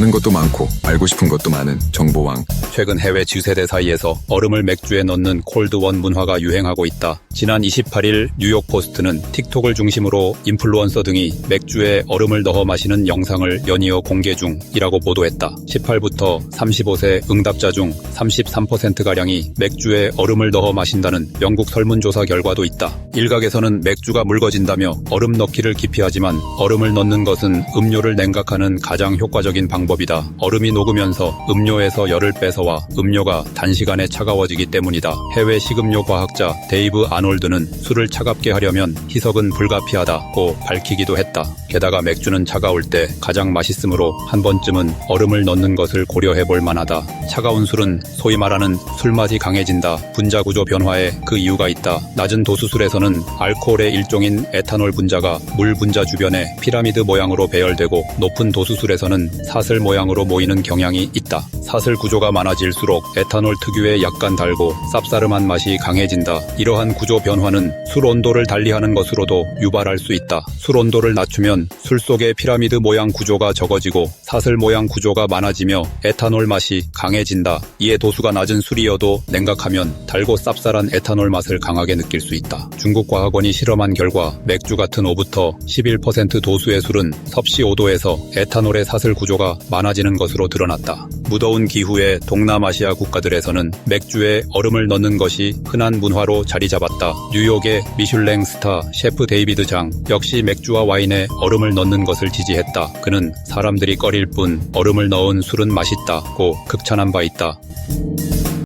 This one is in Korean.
아는 것도 많고 알고 싶은 것도 많은 정보왕. 최근 해외 G세대 사이에서 얼음을 맥주에 넣는 콜드원 문화가 유행하고 있다. 지난 28일 뉴욕 포스트는 틱톡을 중심으로 인플루언서 등이 맥주에 얼음을 넣어 마시는 영상을 연이어 공개 중이라고 보도했다. 18부터 35세 응답자 중 33%가량이 맥주에 얼음을 넣어 마신다는 영국 설문조사 결과도 있다. 일각에서는 맥주가 묽어진다며 얼음 넣기를 기피하지만 얼음을 넣는 것은 음료를 냉각하는 가장 효과적인 방법 이다. 얼음이 녹으면서 음료에서 열을 뺏어와 음료가 단시간에 차가워지기 때문이다. 해외 식음료 과학자 데이브 아놀드는 술을 차갑게 하려면 희석은 불가피하다고 밝히기도 했다. 게다가 맥주는 차가울 때 가장 맛있으므로 한 번쯤은 얼음을 넣는 것을 고려해 볼 만하다. 차가운 술은 소위 말하는 술맛이 강해진다. 분자 구조 변화에 그 이유가 있다. 낮은 도수술에서는 알코올의 일종인 에탄올 분자가 물 분자 주변에 피라미드 모양으로 배열되고 높은 도수술에서는 사슬 모양으로 모이는 경향이 있다. 사슬 구조가 많아질수록 에탄올 특유의 약간 달고 쌉싸름한 맛이 강해진다. 이러한 구조 변화는 술 온도를 달리하는 것으로도 유발할 수 있다. 술 온도를 낮추면 술 속의 피라미드 모양 구조가 적어지고 사슬 모양 구조가 많아지며 에탄올 맛이 강해진다. 이에 도수가 낮은 술이어도 냉각하면 달고 쌉쌀한 에탄올 맛을 강하게 느낄 수 있다. 중국 과학원이 실험한 결과 맥주 같은 5부터 11% 도수의 술은 섭씨 5도에서 에탄올의 사슬 구조가 많아지는 것으로 드러났다. 무더운 기후의 동남아시아 국가들에서는 맥주에 얼음을 넣는 것이 흔한 문화로 자리 잡았다. 뉴욕의 미슐랭 스타 셰프 데이비드 장 역시 맥주와 와인에 얼음을 넣는 것을 지지했다. 그는 사람들이 꺼릴 뿐 얼음을 넣은 술은 맛있다고 극찬한 바 있다.